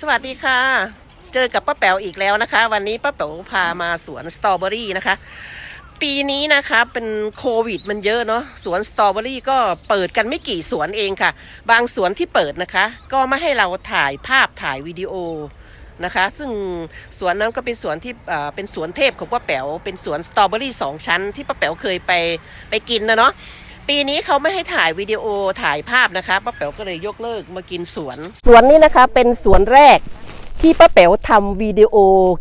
สวัสดีค่ะ เจอกับป้าแป๋วอีกแล้วนะคะ วันนี้ป้าแป๋วพามาสวนสตรอเบอรี่นะคะ ปีนี้นะคะเป็นโควิดมันเยอะเนาะสวนสตรอเบอรี่ก็เปิดกันไม่กี่สวนเองค่ะ บางสวนที่เปิดนะคะ ก็ไม่ให้เราถ่ายภาพถ่ายวิดีโอนะคะ ซึ่งสวนนั้นก็เป็นสวนที่เป็นสวนเทพของป้าแป๋วเป็นสวนสตรอเบอรี่สองชั้นที่ป้าแป๋วเคยไปไปกินนะเนาะ ปีนี้เขาไม่ให้ถ่ายวิดีโอถ่ายภาพนะคะป้าแป๋วก็เลยยกเลิกมากินสวน สวนนี้นะคะเป็นสวนแรกที่ป้าแป๋วทำวิดีโอ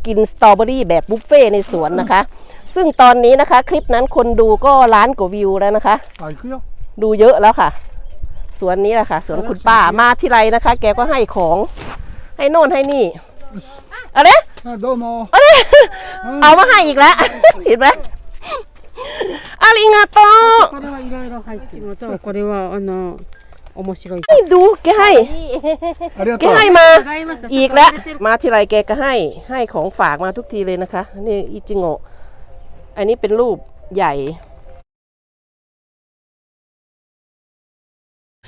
กินสตรอเบอรี่แบบบุฟเฟ่ต์ในสวนนะคะ ซึ่งตอนนี้นะคะ คลิปนั้นคนดูก็ล้านกว่าวิวแล้วนะคะ あ、行くよ。 ดูเยอะแล้วค่ะ สวนนี้แหละค่ะ สวนคุณป้ามาที่ไรนะคะ แกก็ให้ของ ให้โน่นให้นี่อะไร あ、どうも。 เอามาให้อีกแล้ว เห็นไหม อาริงาโต これはいろいろ入ってるのと、これはあの面白い。 ให้ดูแกให้ ありが แก とう。 ให้มา 買いました。 อีกแล้ว มาทีไรแกก็ให้ให้ของฝากมาทุกทีเลยนะคะ นี่อิจิโงะอันนี้เป็นรูปใหญ่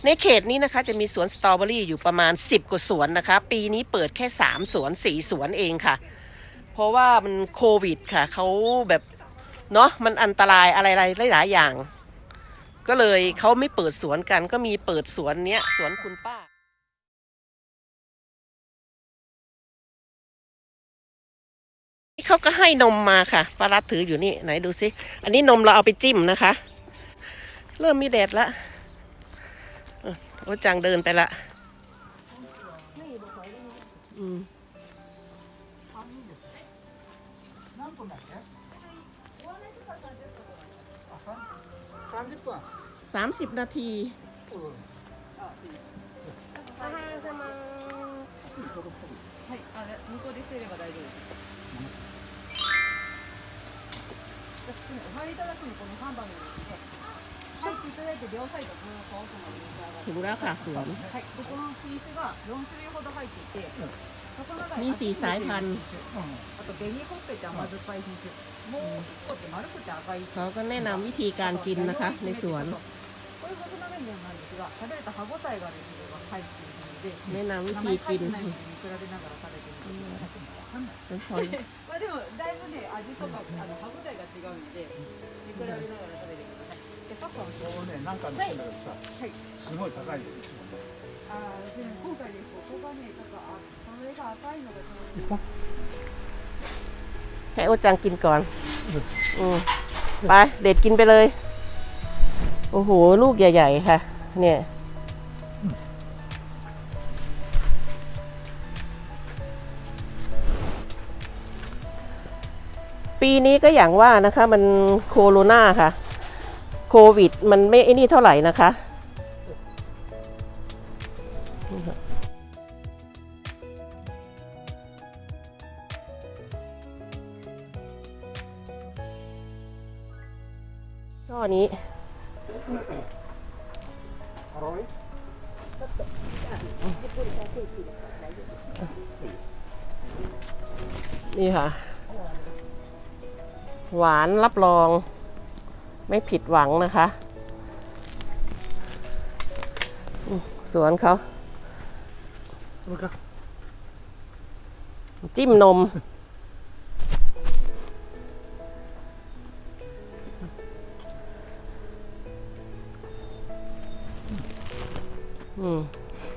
ในเขตนี้นะคะจะมีสวนสตรอเบอรี่อยู่ประมาณ 10 กว่าสวนนะคะ ปีนี้เปิดแค่ 3 สวน 4 สวนเองค่ะ เพราะว่ามันโควิดค่ะ เขาแบบ เนาะมันอันตรายอะไรๆหลายๆอย่าง ก็เลยเขาไม่เปิดสวนกันก็มีเปิดสวนเนี้ยสวนคุณป้าเขาก็ให้นมมาค่ะปลารัดถืออยู่นี่ไหนดูสิอันนี้นมเราเอาไปจิ้มนะคะ เริ่มมีแดดละโอ้จังเดินไปละอืม สามสิบนาที はい、あれ向こうでしてれば大丈夫です。じゃあ普通にお入りいただくのこのハンバーグなんですけど、入っていただいて両サイドずっと奥まで召し上がる。 ถึงแล้วค่ะสวน はい、ここの品種が4種類ほど入っていて、そこの中 มี に สีสายพันธุ์ あ と紅ほっぺって甘酸っぱい品種、もう一個って丸くて赤い。 เขาก็แนะนำวิธีการกินนะคะ ในสวน これ細長いものなんですが、食べると歯ごたえがあるものが入っているので、 แนะนำวิ 名 ธี 前書 กิ い น てないものに比べながら食べてみてください。 เป็นคน まあでもだいぶね味とかあの歯ごたえが違うので見比べながら食べてください。でパパはこうね、なんかの人だけどさ、はい。すごい高いよ。あーでも今回ですここがねちょっとあこれが赤いのがちょうど ให้โอจังกินก่อนอืมไปเด็ดกินไปเลย โอ้โห ลูกใหญ่ ๆ ค่ะ เนี่ยปีนี้ก็อย่างว่านะคะ มันโคโรนาค่ะ โควิด มันไม่ไอ้นี่เท่าไหร่นะคะ อันี้นี่ค่ะ หวานรับรอง ไม่ผิดหวังนะคะ สวนเขาจิ้มนม อืม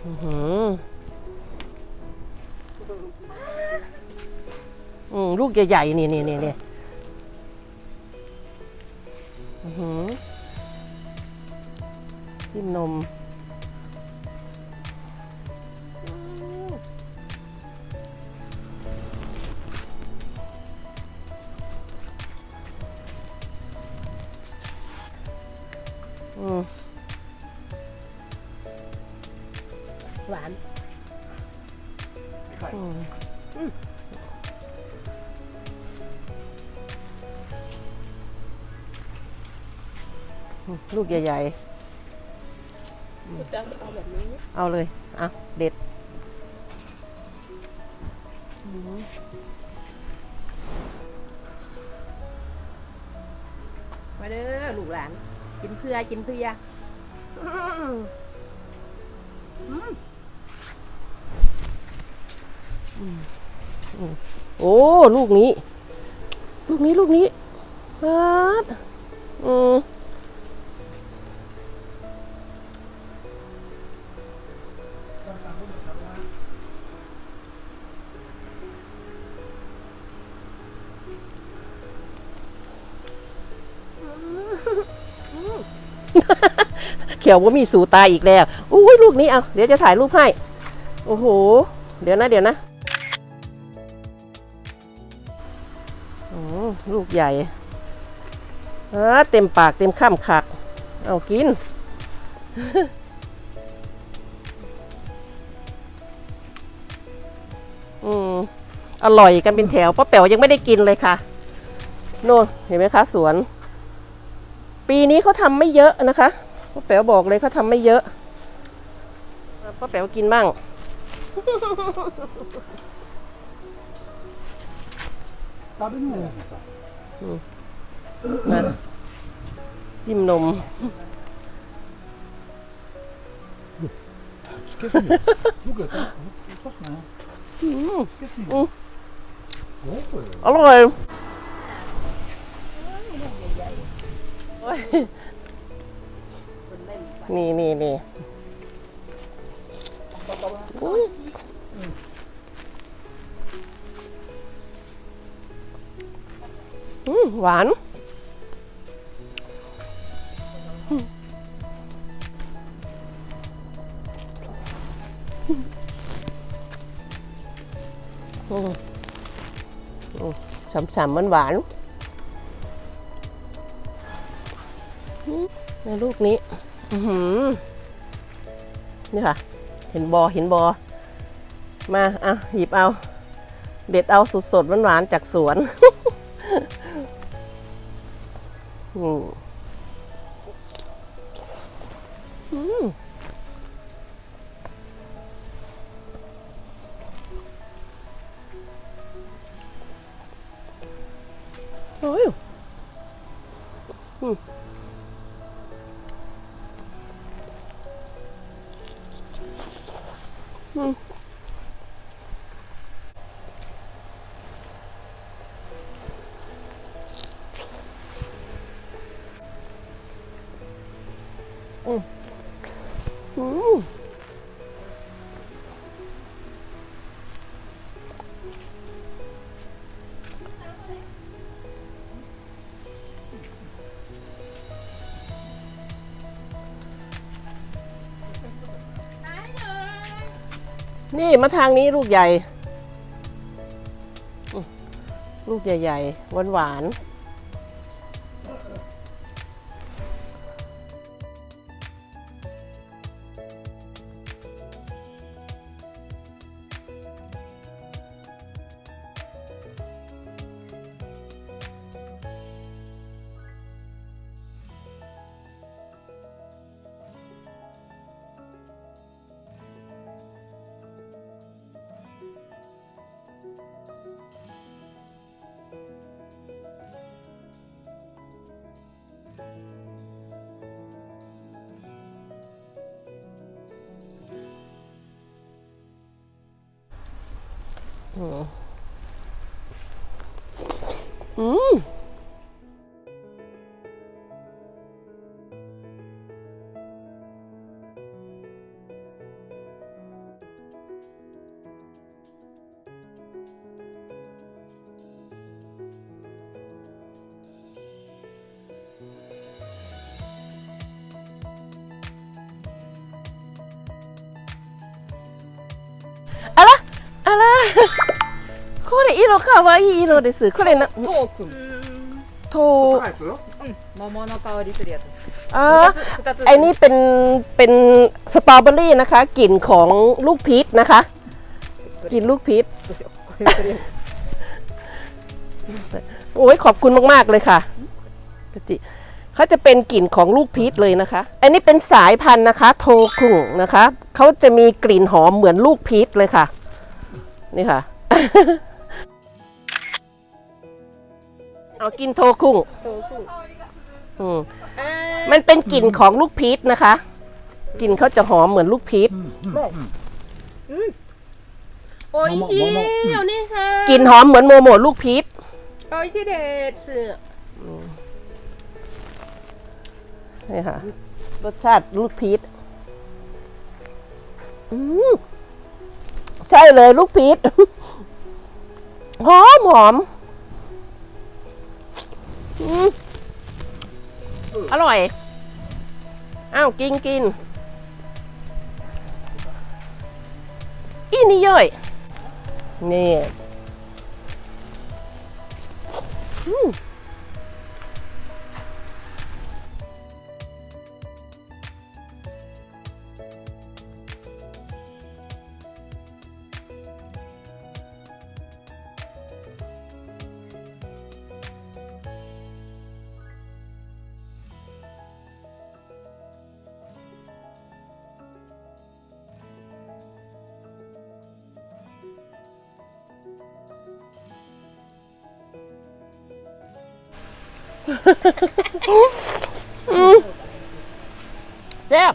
อืมอหืออืมลูกใหญ่ๆนี่นี่นี่นี่อือหือจิ้มนม ลูกใหญ่ๆจะเอาแบบนี้ เอาเลย อะ เด็ดมาเด้อลูกหลาน กินเพื่อกินเพื่ออืมโอ้ ลูกนี้ ลูกนี้ลูกนี้ฮัดอืม เขียวว่ามีสูตาอีกแล้วอุ้ยลูกนี้เอาเดี๋ยวจะถ่ายรูปให้ โอ้โห เดี๋ยวนะเดี๋ยวนะอมลูกใหญ่เออเต็มปากเต็มข้ามขัก เอากิน อร่อยกันเป็นแถวป้าแป๋วยังไม่ได้กินเลยค่ะโน่นเห็นไหมคะสวน ปีนี้เขาทำไม่เยอะนะคะป้าแป๋วบอกเลยเขาทำไม่เยอะป้าแป๋วกินบ้างนะจิ้มนม Скажи мне, ну-ка. อร่อยนี่นี่นี่หวาน อืม ฉ่ำๆมันหวานในลูกนี้นี่ค่ะ เห็นบอเห็นบอมาอะหยิบเอา เด็ดเอาสดๆหวานๆจากสวนอืม อืมโอ้ย มาทางนี้ลูกใหญ่ ลูกใหญ่ๆหวานๆ อื 色かわいい色ですこれなトークンと高いやつよ桃の香りするやつ อ่า 二つ ไอ้นี่เป็นเป็นสตรอเบอรี่นะคะ กลิ่นของลูกพีชนะคะ กลิ่นลูกพีช どうしようこれとりあえず โอ้ยขอบคุณมาก ๆ เลยค่ะกะจิเขาจะเป็นกลิ่นของลูกพีชเลยนะคะ อันนี้เป็นสายพันธุ์นะคะ โทคุงนะคะ เขาจะมีกลิ่นหอมเหมือนลูกพีชเลยค่ะ นี่ค่ะ เอากินโทคุ้งโอ้มันเป็นกลิ่นของลูกพีชนะคะ กลิ่นเขาจะหอมเหมือนลูกพีชโอ้ยจี๋วนี่ค่ะกลิ่นหอมเหมือนโมโมลูกพีชโอ้ยชีเด็ดเสือนี่ค่ะ รสชาติลูกพีชใช่เลยลูกพีชหอมหอม อืมอร่อย อ้าว กินกิน อีนี่ย่อยนี่อืม แซ่บ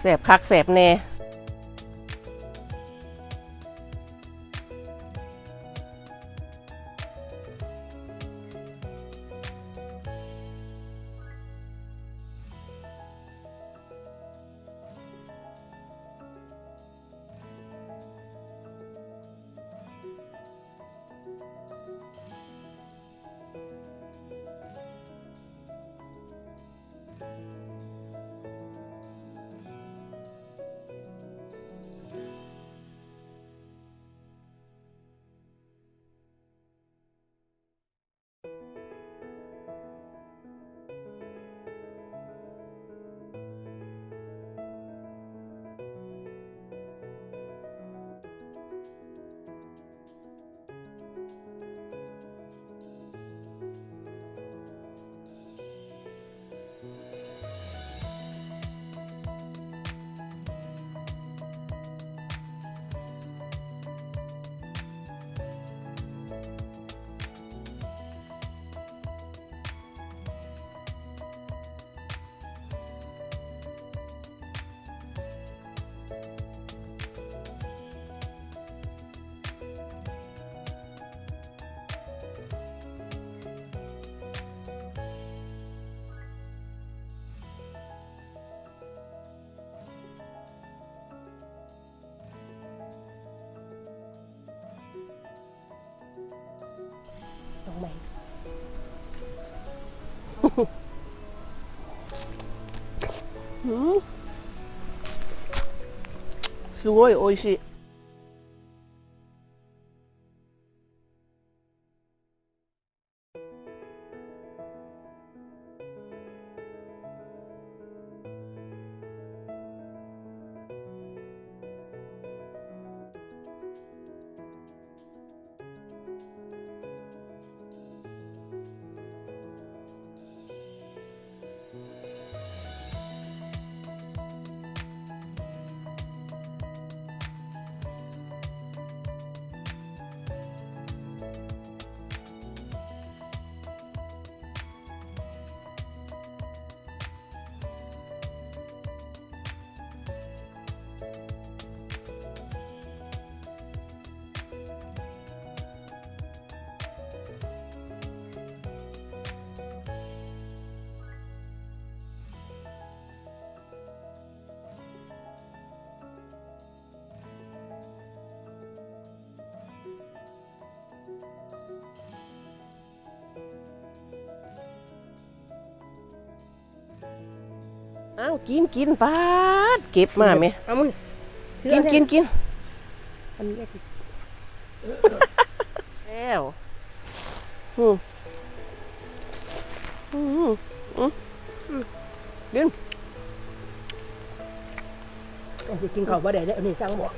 แสบคักแสบแน่ うんすごい美味しい。 อ้าวกินกินปาดเก็บมาไหมเอามันกินกินกินอันนี้กินแล้วอืมอืมอืมอืมดินจกินข้าวบ่ได้แล้วนี้สั่งบอก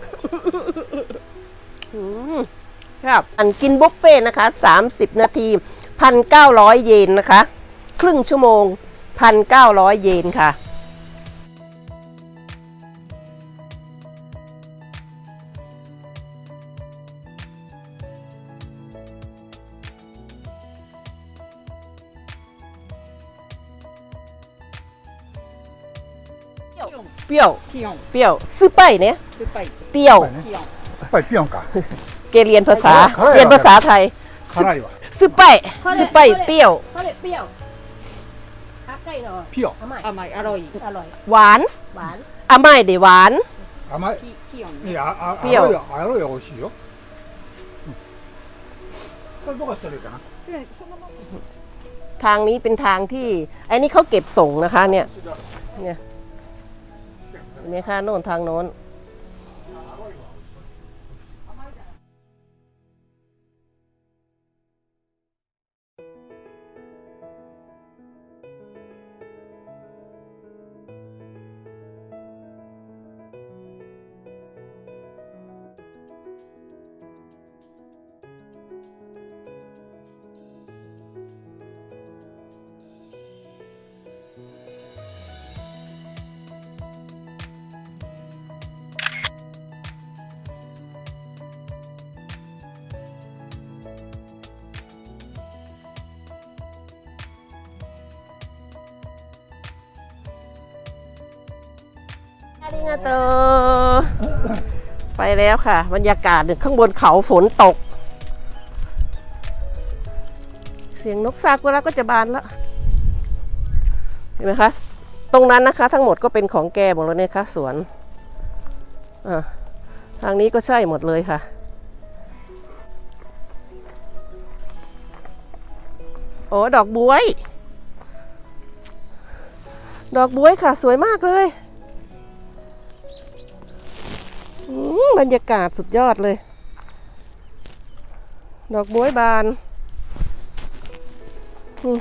ครับอันกินบุฟเฟ่นะคะ 30 นาที 1,900 เยนนะคะ ครึ่งชั่วโมง 1,900 เยนค่ะ ปรี้ยว 気温 เปรี้ยวซื้อไปเนี่ย 酸っぱい เปรี้ยว やっぱりね気温やっぱりピヨンか เกเรียนภาษา 辛いわ เรียนภาษาไทย 辛いわ ซื้อไปซื้อไปเปรี้ยว เขาเลยเปรี้ยวทักใกล้หน่อย ピヨン甘い甘いアロイอร่อย หวาน หวาน อ่ะไม่เดี๋ยวหวาน 甘いキキヨンいやああピヨンアロイはアロイは美味しいよ、うんこれ僕はそれかなそのまま ทางนี้เป็นทางที่ไอ้นี่เขาเก็บส่งนะคะ เนี่ย เนี่ย นี่ค่ะโน่นทางโน้น ริงาโตไปแล้วค่ะ บรรยากาศเนี่ยข้างบนเขาฝนตก เสียงนกซากุระก็จะบานแล้ว เห็นไหมคะ ตรงนั้นนะคะ ทั้งหมดก็เป็นของแกหมดแล้วเนี่ยค่ะสวนอะทางนี้ก็ใช่หมดเลยค่ะโอ้ดอกบวย ดอกบวยค่ะ สวยมากเลย บรรยากาศสุดยอดเลย ดอกบ๊วยบานอืม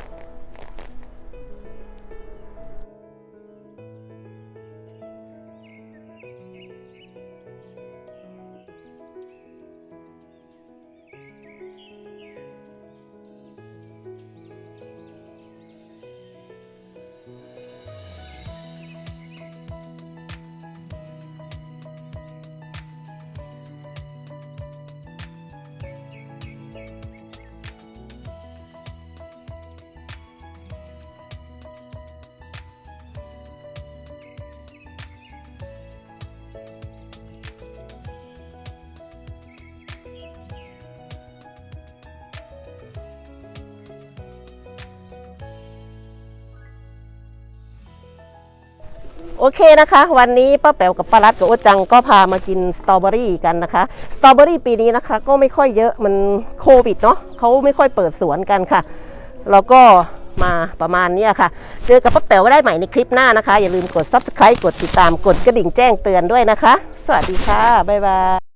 โอเคนะคะ วันนี้ป้าแป๋วกับป้ารัดกับโอจังก็พามากินสตรอเบอรี่กันนะคะสตรอเบอรี่ปีนี้นะคะ ก็ไม่ค่อยเยอะมันโควิดเนาะเขาไม่ค่อยเปิดสวนกันค่ะแล้วก็มาประมาณนี้ค่ะ เจอกับป้าแป๋วได้ใหม่ในคลิปหน้านะคะ อย่าลืมกด subscribe กดติดตามกดกระดิ่งแจ้งเตือนด้วยนะคะ สวัสดีค่ะ บ๊ายบาย